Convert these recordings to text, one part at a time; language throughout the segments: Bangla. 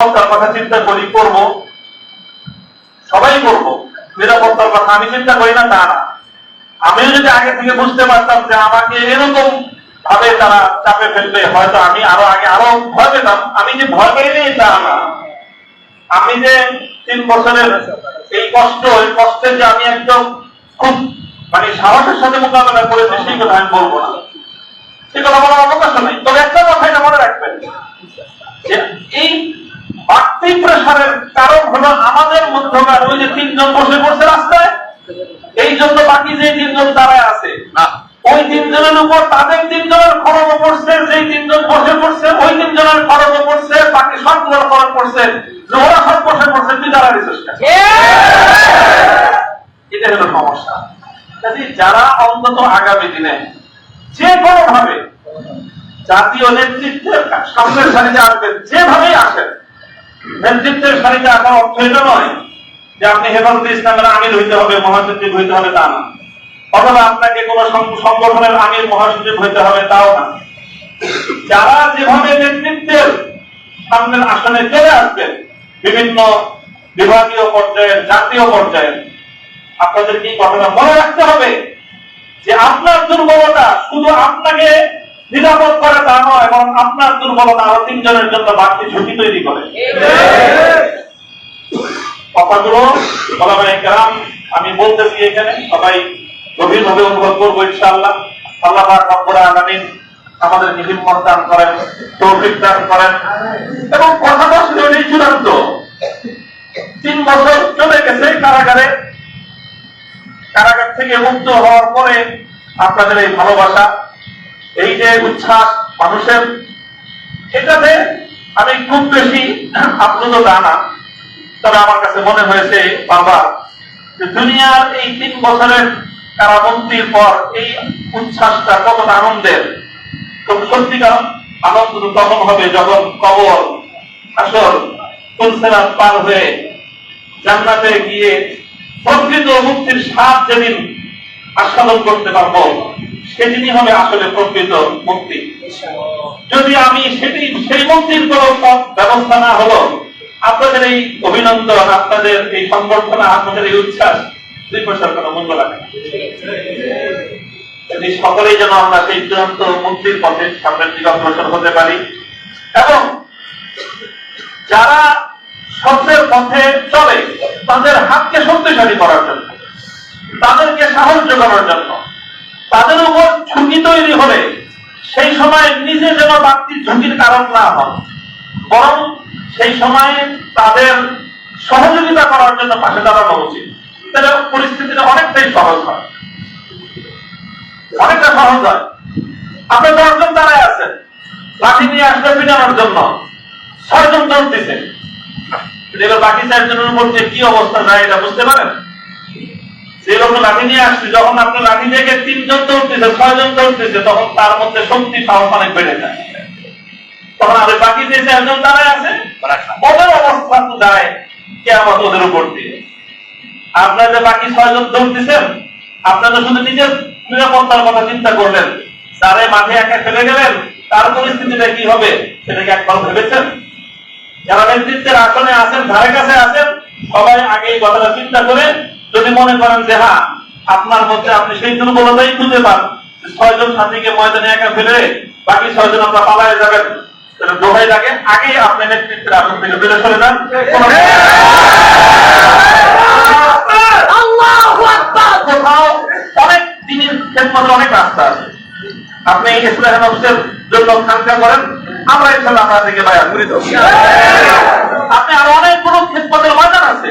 নিরাপত্তার কথা চিন্তা করি, করব। সবাই করব। নিরাপত্তার কথা আমি চিন্তা করি না, তা না। আমিও যদি আগে থেকে বুঝতে পারতাম যে আমাকে এরকম ভাবে তারা চাপে ফেলবে, হয়তো আমি আরও আগে আরও ভয় পেতাম। আমি যে ভয় পেয়ে নেই তা না। আমি যে তিন বছরের এই কষ্ট, এই কষ্টের যে আমি একদম খুব মানে সাহসের সাথে মোকাবেলা করেছি, সেই কথা আমি বলব না। সে কথা বলার অবকাশ নেই। তবে একটা কথা এটা মনে রাখবেন যে এই বাড়তি প্রেশারের হলো আমাদের মধ্যকার ওই যে তিনজন বসে পড়ছে রাস্তায়। এই জন্য বাকি যে তিনজন দাঁড়ায় আছে না। ওই তিনজনের উপর তাদের তিনজনের খরচ পড়ছে যেই তিনজন বসে পড়ছে ওই তিনজনের খরচ পড়ছে বাকি সবগুলোর খরচ পড়ছে। ওরা সব বসে পড়ছে তুই দাঁড়াবি চেষ্টা। এটা হলো সমস্যা। কাজে যারা অন্তত আগামী দিনে যে কোনো ভাবে জাতীয় নেতৃত্বের সামনের সারিতে আসবেন যেভাবেই আসেন নেতৃত্বের সারিতে আসার অর্থ এটা নয় যে আপনি হেফাজতে ইসলামের আমির হইতে হবে, মহাসচিব হইতে হবে, তা না। অথবা আপনাকে কোন সংগঠনের আমির, মহাসচিব হইতে হবে, তাও না। যারা যেভাবে নেতৃত্বের সামনের আসনে চলে আসবেন বিভিন্ন বিভাগীয় পর্যায়ে জাতীয় পর্যায়ে আপনাদের কি কথাটা মনে রাখতে হবে যে আপনার দুর্বলতা শুধু আপনাকে নিরাপদ করে তা নয় এবং আপনার দুর্বলতা আরও তিনজনের জন্য বাড়তি ঝুঁকি তৈরি করে। কথাগুলো আমি বলতেছি এখানে, সবাই গভীরভাবে অনুভব করব ইনশাআল্লাহ। আল্লাহ আলামিন আমাদের দান করেন, তৌফিক দান করেন। এবং কথাটা চূড়ান্ত। তিন বছর চলে গেছে কারাগারে। কারাগার থেকে মুক্ত হওয়ার পরে আপনাদের এই ভালোবাসা এই যে উচ্ছ্বাস মানুষের, এটাতে আমি খুব বেশি আপ্লুত তা না। তবে আমার কাছে মনে হয়েছে বাবা যে দুনিয়ার এই তিন বছরের কারাবন্দির পর এই উচ্ছ্বাসটা কতটা আনন্দের। তো সত্যিকার আনন্দ তখন হবে যখন কবর, আসর তুলসেরাত পার হয়ে জান্নাতে গিয়ে প্রকৃত মুক্তির স্বাদ যেদিন আস্বাদন করতে পারব সেদিনই হবে আসলে প্রকৃত মুক্তি। যদি আমি সেটি সেই মুক্তির কোন ব্যবস্থা না হলো, আপনাদের এই অভিনন্দন, আপনাদের এই সংবর্ধনা, আপনাদের এই উচ্ছ্বাস, দুই পয়সার কোনো মূল্য লাগে যদি সকলেই যেন আমরা সেই চূড়ান্ত মুক্তির পথে সামনের দিকে অগ্রসর হতে পারি, এবং যারা সত্যের পথে চলে, তাদের হাতকে শক্তিশালী করার জন্য, তাদেরকে সাহস যোগানোর জন্য তাদের উপর ঝুঁকি তৈরি হলে সেই সময় নিজে যেন বাড়তি ঝুঁকির কারণ না হন বরং সেই সময় তাদের সহযোগিতা করার জন্য পাশে দাঁড়ানো উচিত। তাহলে পরিস্থিতিটা অনেকটাই সহজ হয়। অনেকটা সহজ হয়। আপনার দশজন দাঁড়ায় আছেন। লাঠি নিয়ে আসলে পিটানোর জন্য। ছয়জন বাকি চারজনের উপর যে কি অবস্থা যায় এটা বুঝতে পারেন? যে লাঠি নিয়ে আসছে, যখন আপনি লাঠি থেকে তিনজন দৌড়তেছে, ছয়জন দৌড়তেছে, তখন তার মধ্যে শক্তি অনেক বেড়ে যায়। তখন বাকি যে দাঁড়ায় আছে, ওদের অবস্থা তো ওদের উপর দিয়ে। আপনারা যে বাকি ছয়জন দৌড়তেছেন শুধু নিজের নিরাপত্তার কথা চিন্তা করলেন। তারে মাঠে একা ফেলে গেলেন, তার পরিস্থিতিটা কি হবে সেটা কি একবার ভেবেছেন? যারা নেতৃত্বের আসনে আছেন, ধারে কাছে আছেন, সবাই আগে এই কথাটা চিন্তা করে যদি মনে করেন যে হ্যাঁ আপনার মধ্যে আপনি সেই দুর্বলতাই খুঁজে পান ছয়জন সাথীকে ময়দানে একা ফেলে বাকি ছয়জন আমরা পালায় যাবেন। দোহাই লাগে আগেই আপনি নেতৃত্বের আসন থেকে যান। কোথাও অনেক দিনের ক্ষেত্রে অনেক রাস্তা আছে। আপনি ইসলাম নফসের জন্য খানকা করেন আমরা ইনশাল্লাহ আপনাদেরকে বায়াত করে। আপনি আরও অনেকগুলো ক্ষেত্রের ময়দান আছে।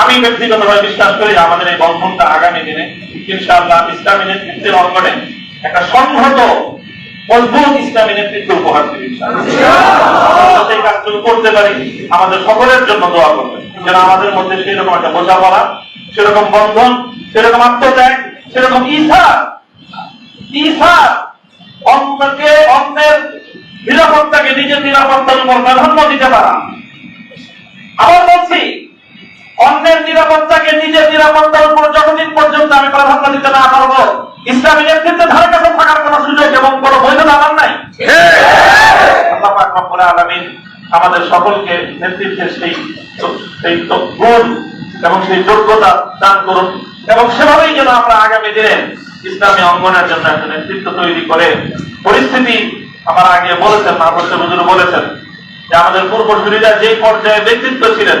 আমি ব্যক্তিগতভাবে বিশ্বাস করি আমাদের এই বন্ধনটা আগামী দিনে, ইনশাআল্লাহ ইসলামী নেতৃত্বের অঙ্গনে একটা সংহত, মজবুত ইসলামী নেতৃত্ব উপহার দিবে। আমরা করতে পারি, আমাদের সকলের জন্য দোয়া করবেন যেন আমাদের মধ্যে সেরকম একটা বোঝাপড়া, সেরকম বন্ধন, সেরকম আত্মত্যাগ, সেরকম ইচ্ছা ইচ্ছা অন্যকে অন্যের নিরাপত্তাকে নিজের নিরাপত্তার উপর প্রাধান্য দিতে পারা আবার বলছি অন্যের নিরাপত্তাকে নিজের নিরাপত্তার উপর যতদিন পর্যন্ত আমি প্রাধান্য দিতে না পারব, ইসলামী নেতৃত্বে ধারে কাছে থাকার কোন সুযোগ এবং কোন বৈধতা আমার নাই। আলামিন আমাদের সকলকে নেতৃত্বের সেই সেই গুণ এবং সেই যোগ্যতা দান করুন এবং সেভাবেই যেন আমরা আগামী দিনে ইসলামী অঙ্গনের জন্য একটা নেতৃত্ব তৈরি করে পরিস্থিতি আমার আগে বলেছেন মাহবুব বলেছেন যে আমাদের পূর্বসূরীরা যে পর্যায়ে ব্যক্তিত্ব ছিলেন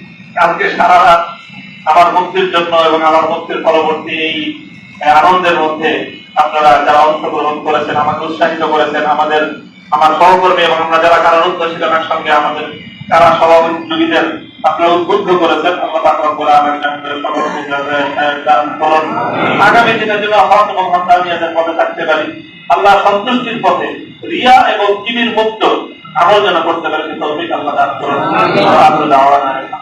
কালকে সারা রাত আমার মুক্তির জন্য এবং আমার মুক্তির পরবর্তী এই আনন্দের মধ্যে আপনারা যারা অংশগ্রহণ করেছেন আমাকে উৎসাহিত করেছেন আমাদের আমার সহকর্মী এবং আমরা যারা কারারুদ্ধ ছিলামের সঙ্গে আমাদের কারা সহযোগীদের আপনারা উদ্বুদ্ধ করেছেন। আল্লাহ পাক রব্বুল আলামিন আমাদের সকলকে দান করুন। আগামী দিনের জন্য হক এবং হকানিয়াতের পথে থাকতে পারি আল্লাহ সন্তুষ্টির পথে রিয়া এবং কিবির মুক্ত আমল যেন করতে পারি সে তৌফিক আল্লাহ দান করুন।